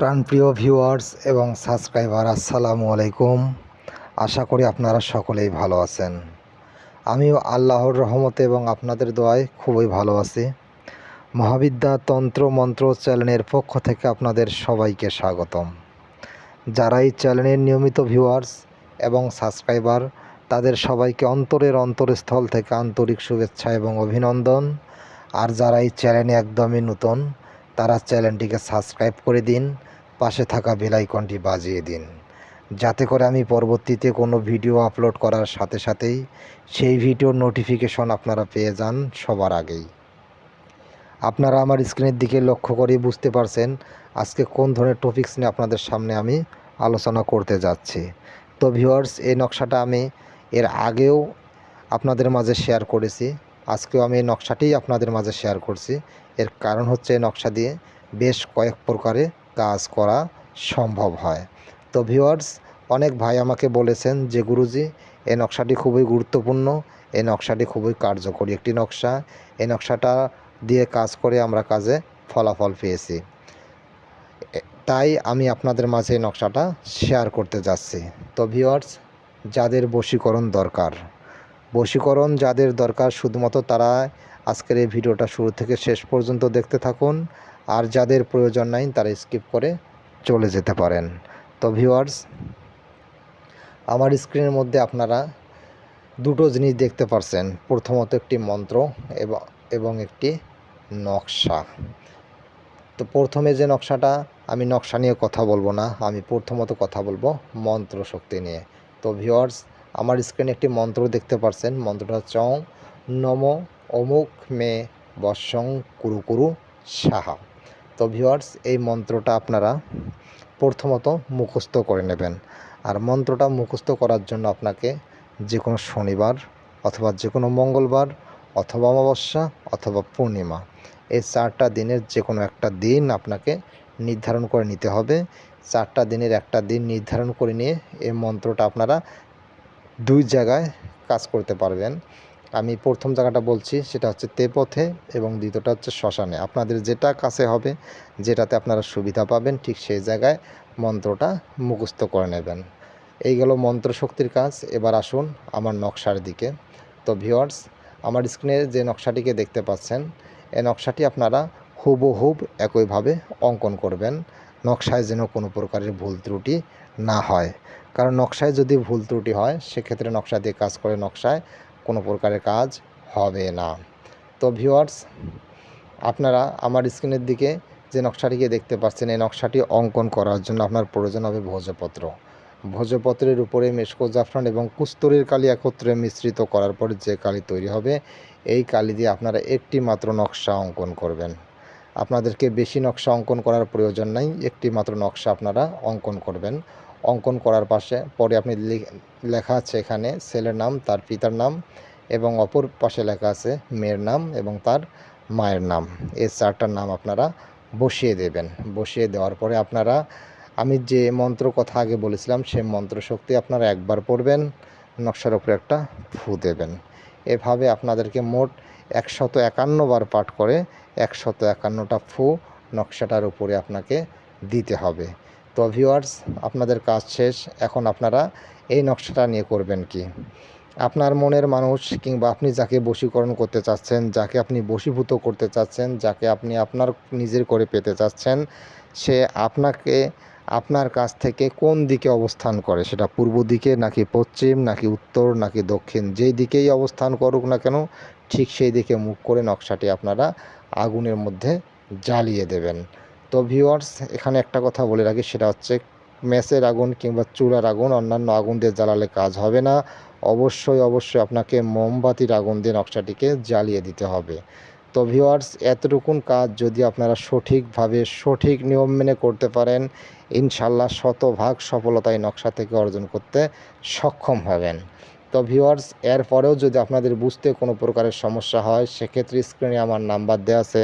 প্রাণপ্রিয় ভিউয়ার্স এবং সাবস্ক্রাইবার, আসসালামু আলাইকুম। আশা করি আপনারা সকলেই ভালো আছেন। আমিও আল্লাহর রহমতে এবং আপনাদের দোয়ায় খুবই ভালো আছি। মহাবিদ্যা তন্ত্র মন্ত্র চ্যানেলের পক্ষ থেকে আপনাদের সবাইকে স্বাগতম। যারা এই চ্যানেলের নিয়মিত ভিউয়ার্স এবং সাবস্ক্রাইবার, তাদের সবাইকে অন্তরের অন্তরস্থল থেকে আন্তরিক শুভেচ্ছা এবং অভিনন্দন। আর যারা এই চ্যানেলে একদমই নতুন তারা চ্যানেলটিকে সাবস্ক্রাইব করে দিন, পাশে থাকা বেল আইকনটি বাজিয়ে দিন। যাতে করে আমি পরবর্তীতে কোনো ভিডিও আপলোড করার সাথে সাথেই সেই ভিডিওর নোটিফিকেশন আপনারা পেয়ে যান সবার আগেই। আপনারা আমার স্ক্রিনের দিকে লক্ষ্য করে বুঝতে পারছেন আজকে কোন ধরনের টপিকস নিয়ে আপনাদের সামনে আমি আলোচনা করতে যাচ্ছি। তো ভিউয়ার্স এই নকশাটা আমি এর আগেও আপনাদের মাঝে শেয়ার করেছি। আজকেও আমি এই নকশাটিই আপনাদের মাঝে শেয়ার করছি। এর কারণ হচ্ছে এই নকশা দিয়ে বেশ কয়েক প্রকারে কাজ করা সম্ভব হয়। তো ভিউয়ার্স অনেক ভাই আমাকে বলেছেন যে, গুরুজি, এই নকশাটি খুবই গুরুত্বপূর্ণ। এই নকশাটি খুবই কার্যকরী একটি নকশা। এই নকশাটা দিয়ে কাজ করে আমরা কাজে ফলাফল পেয়েছি। তাই আমি আপনাদের মাঝে এই নকশাটা শেয়ার করতে যাচ্ছি। তো ভিউয়ার্স যাদের বশীকরণ দরকার বশীকরণ যাদের দরকার, শুধুমাত্র তারা আজকের এই ভিডিওটা শুরু থেকে শেষ পর্যন্ত দেখতে থাকুন। আর যাদের প্রয়োজন নাই, তারা স্কিপ করে চলে যেতে পারেন। তো ভিউয়ার্স আমার স্ক্রিনের মধ্যে আপনারা দুটো জিনিস দেখতে পারছেন। প্রথমত একটি মন্ত্র এবং একটি নকশা। তো প্রথমে যে নকশাটা, আমি নকশা নিয়ে কথা বলব না। আমি প্রথমত কথা বলব মন্ত্র শক্তি নিয়ে। তো ভিউয়ার্স আমার স্ক্রিনে একটি মন্ত্র দেখতে পারছেন। মন্ত্রটা চং নম অমুক মে বৎসং কুরু কুরু সাহা। তো ভিউয়ার্স এই মন্ত্রটা আপনারা প্রথমত মুখস্থ করে নেবেন। আর মন্ত্রটা মুখস্থ করার জন্য আপনাকে যে কোনো শনিবার অথবা যে কোনো মঙ্গলবার অথবা অমাবস্যা অথবা পূর্ণিমা এই চারটা দিনের যে কোনো একটা দিন আপনাকে নির্ধারণ করে নিতে হবে। চারটা দিনের একটা দিন নির্ধারণ করে নিয়ে এই মন্ত্রটা আপনারা দুই জায়গায় কাজ করতে পারবেন। আমি প্রথম জায়গাটা বলছি, সেটা হচ্ছে তেপথে এবং দ্বিতীয়টা হচ্ছে শ্মশানে। আপনাদের যেটা কাছে হবে, যেটাতে আপনারা সুবিধা পাবেন, ঠিক সেই জায়গায় মন্ত্রটা মুখস্থ করে নেবেন। এই গেল মন্ত্র শক্তির কাজ। এবার আসুন আমার নকশার দিকে। তো ভিওয়ার্স আমার স্ক্রিনে যে নকশাটিকে দেখতে পাচ্ছেন এই নকশাটি আপনারা হুবহুব একইভাবে অঙ্কন করবেন। নকশায় যেন কোনো প্রকারের ভুল ত্রুটি না হয়। কারণ নকশায় যদি ভুল ত্রুটি হয়, সেক্ষেত্রে নকশা দিয়ে কাজ করে নকশায় কোনো প্রকারের কাজ হবে না। তো ভিউয়ার্স আপনারা আমার স্ক্রিনের দিকে যে নকশাটিকে দেখতে পাচ্ছেন, এই নকশাটি অঙ্কন করার জন্য আপনার প্রয়োজন হবে ভোজপত্র। ভোজপত্রের উপরে মেশকো জাফরান এবং কুস্তরের কালি একত্রে মিশ্রিত করার পর যে কালি তৈরি হবে, এই কালি দিয়ে আপনারা একটি মাত্র নকশা অঙ্কন করবেন। আপনাদেরকে বেশি নকশা অঙ্কন করার প্রয়োজন নাই, একটি মাত্র নকশা আপনারা অঙ্কন করবেন। অঙ্কন করার পাশে, পরে আপনি লেখা আছে এখানে, ছেলের নাম, তার পিতার নাম, এবং অপর পাশে লেখা আছে মেয়ের নাম এবং তার মায়ের নাম। এই চারটার নাম আপনারা বসিয়ে দেবেন। বসিয়ে দেওয়ার পরে আপনারা, আমি যে মন্ত্র কথা আগে বলেছিলাম, সে মন্ত্র শক্তি আপনারা একবার পড়বেন, নকশার উপরে একটা ফু দেবেন। এভাবে আপনাদেরকে মোট একশত একান্ন বার পাঠ করে একশত একান্নটা ফু নকশাটার উপরে আপনাকে দিতে হবে। তো ভিউয়ার্স আপনাদের কাজ শেষ। এখন আপনারা এই নকশাটা নিয়ে করবেন কি? আপনার মনের মানুষ কিংবা আপনি যাকে বশীকরণ করতে চাচ্ছেন, যাকে আপনি বশীভূত করতে চাচ্ছেন, যাকে আপনি আপনার নিজের করে পেতে চাচ্ছেন, সে আপনাকে, আপনার কাছ থেকে কোন দিকে অবস্থান করে? সেটা পূর্ব দিকে, নাকি পশ্চিম, নাকি উত্তর, নাকি দক্ষিণ? যেই দিকেই অবস্থান করুক না কেন ঠিক সেই দিকে মুখ করে নকশাটি আপনারা আগুনের মধ্যে জ্বালিয়ে দেবেন। তো ভিউয়ার্স এখানে একটা কথা বলে রাখি, সেটা হচ্ছে ম্যাচের আগুন কিংবা চুলার আগুন, অন্যান্য আগুন দিয়ে জ্বালালে কাজ হবে না। অবশ্যই অবশ্যই আপনাকে মোমবাতির আগুন দিয়ে নকশাটিকে জ্বালিয়ে দিতে হবে। তো ভিউয়ার্স এতটুকুন কাজ যদি আপনারা সঠিকভাবে সঠিক নিয়ম মেনে করতে পারেন, ইনশাল্লাহ শতভাগ সফলতা এই নকশা থেকে অর্জন করতে সক্ষম হবেন। তো ভিউয়ার্স এরপরেও যদি আপনাদের বুঝতে কোনো প্রকারের সমস্যা হয়, সেক্ষেত্রে স্ক্রিনে আমার নাম্বার দেওয়া আছে।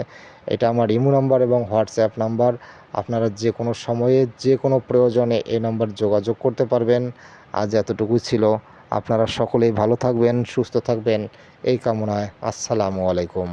এটা আমার ইমো নাম্বার এবং হোয়াটসঅ্যাপ নাম্বার আপনারা যে কোনো সময়ে, যে কোনো প্রয়োজনে এই নাম্বার যোগাযোগ করতে পারবেন। আজ এতটুকু ছিল। আপনারা সকলেই ভালো থাকবেন, সুস্থ থাকবেন। এই কামনায়, আসসালামু আলাইকুম।